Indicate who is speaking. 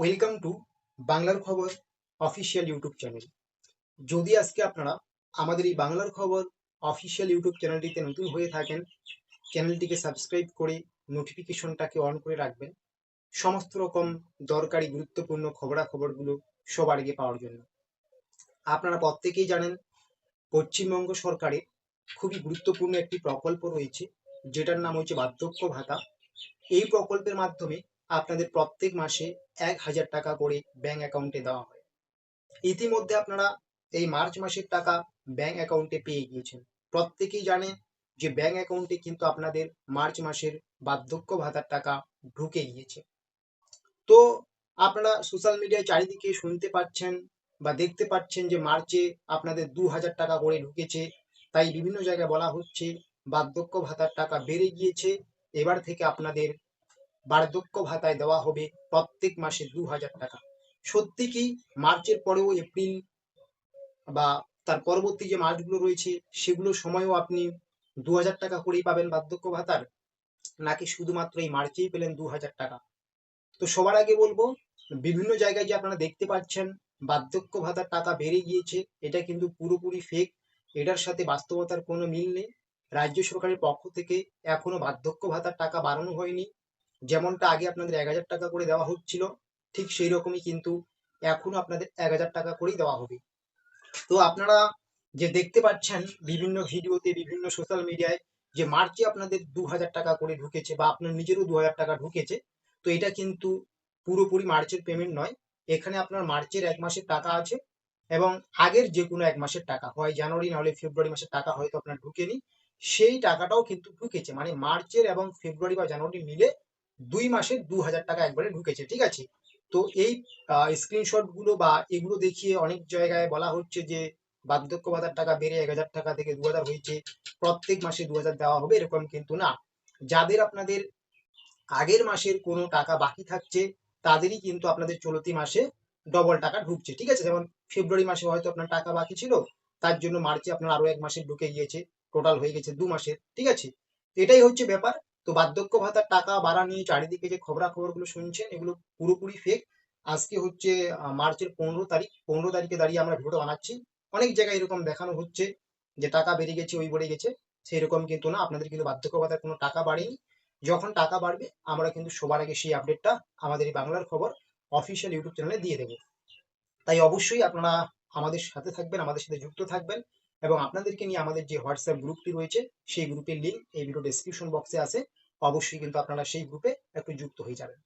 Speaker 1: Welcome to বাংলার খবর official YouTube channel যদি আজকে আপনারা আমাদের এই বাংলার খবর অফিসিয়াল ইউটিউব চ্যানেলটিতে নতুন হয়ে থাকেন চ্যানেলটিকে সাবস্ক্রাইব করে নোটিফিকেশনটাকে অন করে রাখবেন সমস্ত রকম দরকারি গুরুত্বপূর্ণ খবরাখবরগুলো সবার আগে পাওয়ার জন্য আপনারা প্রত্যেকেই জানেন পশ্চিমবঙ্গ সরকারের খুবই গুরুত্বপূর্ণ একটি প্রকল্প রয়েছে যেটার নাম হচ্ছে বার্ধক্য ভাতা এই প্রকল্পের মাধ্যমে আপনাদের প্রত্যেক মাসে এক হাজার টাকা করে ব্যাংক অ্যাকাউন্টে দেওয়া হয়। ইতিমধ্যে আপনারা এই মার্চ মাসের টাকা ব্যাংক অ্যাকাউন্টে পেয়ে গিয়েছেন। প্রত্যেকেই জানেন যে ব্যাংক অ্যাকাউন্টে কিন্তু আপনাদের মার্চ মাসের বার্ধক্য ভাতার টাকা ঢুকে গিয়েছে। তো আপনারা সোশ্যাল মিডিয়ায় চারিদিকে শুনতে পাচ্ছেন বা দেখতে পাচ্ছেন যে মার্চে আপনাদের দু হাজার টাকা করে ঢুকেছে। তাই বিভিন্ন জায়গায় বলা হচ্ছে বার্ধক্য ভাতার টাকা বেড়ে গিয়েছে। এবার থেকে আপনাদের বার্ধক্য ভাতায় দেওয়া হবে প্রত্যেক মাসে দু হাজার টাকা। সত্যি কি মার্চের পরেও এপ্রিল বা তার পরবর্তী যে মাসগুলো রয়েছে, সেগুলো সময়ও আপনি দু হাজার টাকা করেই পাবেন বার্ধক্য ভাতার? নাকি শুধুমাত্র এই মার্চেই পেলেন দু হাজার টাকা? তো সবার আগে বলব, বিভিন্ন জায়গায় যে আপনারা দেখতে পাচ্ছেন বার্ধক্য ভাতার টাকা বেড়ে গিয়েছে, এটা কিন্তু পুরোপুরি ফেক এটার সাথে বাস্তবতার কোনো মিল নেই। রাজ্য সরকারের পক্ষ থেকে এখনও বার্ধক্য ভাতার টাকা বাড়ানো হয়নি। যেমনটা আগে আপনাদের এক হাজার টাকা করে দেওয়া হচ্ছিল, ঠিক সেই রকমই কিন্তু এখনও আপনাদের এক হাজার টাকা করেই দেওয়া হবে। তো আপনারা যে দেখতে পাচ্ছেন বিভিন্ন ভিডিওতে, বিভিন্ন সোশ্যাল মিডিয়ায় যে মার্চে আপনাদের দু হাজার টাকা করে ঢুকেছে বা আপনার নিজেরও দু হাজার টাকা ঢুকেছে, তো এটা কিন্তু পুরোপুরি মার্চের পেমেন্ট নয়। এখানে আপনার মার্চের এক মাসের টাকা আছে এবং আগের যে কোনো এক মাসের টাকা, হয় জানুয়ারি নাহলে ফেব্রুয়ারি মাসের টাকা হয়তো আপনার ঢুকেনি, সেই টাকাটাও কিন্তু ঢুকেছে। মানে মার্চের এবং ফেব্রুয়ারি বা জানুয়ারি মিলে দুই মাসে দু হাজার টাকা একবারে ঢুকেছে, ঠিক আছে? তো এই স্ক্রিনশটগুলো বা এগুলো দেখিয়ে অনেক জায়গায় বলা হচ্ছে যে বার্ধক্য ভাতার টাকা বেড়ে এক হাজার টাকা থেকে দু হাজার হয়েছে, প্রত্যেক মাসে দু হাজার দেওয়া হবে এরকম কিন্তু না। যাদের আপনাদের আগের মাসের কোনো টাকা বাকি থাকছে, তাদেরই কিন্তু আপনাদের চলতি মাসে ডবল টাকা ঢুকছে, ঠিক আছে? যেমন ফেব্রুয়ারি মাসে হয়তো আপনার টাকা বাকি ছিল, তার জন্য মার্চে আপনার আরও এক মাসে ঢুকে গিয়েছে টোটাল হয়ে গেছে দু মাসের, ঠিক আছে? এটাই হচ্ছে ব্যাপার। তো বার্ধক্য ভাতার টাকা বাড়া নিয়ে চারিদিকে যে খবরাখবরগুলো শুনছেন, এগুলো পুরোপুরি ফেক আজকে হচ্ছে মার্চের পনেরো তারিখ, পনেরো তারিখে দাঁড়িয়ে আমরা ভিডিও বানাচ্ছি। অনেক জায়গায় এরকম দেখানো হচ্ছে যে টাকা বেড়ে গেছে, ওই বেড়ে গেছে সেই রকম কিন্তু না। আপনাদের কিন্তু বার্ধক্য ভাতার কোনো টাকা বাড়েনি। যখন টাকা বাড়বে, আমরা কিন্তু সবার আগে সেই আপডেটটা আমাদের এই বাংলার খবর অফিসিয়াল ইউটিউব চ্যানেলে দিয়ে দেবো। তাই অবশ্যই আপনারা আমাদের সাথে থাকবেন, আমাদের সাথে যুক্ত থাকবেন। এবং আপনাদেরকে নিয়ে আমাদের যে হোয়াটসঅ্যাপ গ্রুপটি রয়েছে, সেই গ্রুপের লিঙ্ক এই ভিডিও ডেসক্রিপশন বক্সে আছে। অবশ্যই কিন্তু আপনারা সেই গ্রুপে একটু যুক্ত হয়ে যাবেন।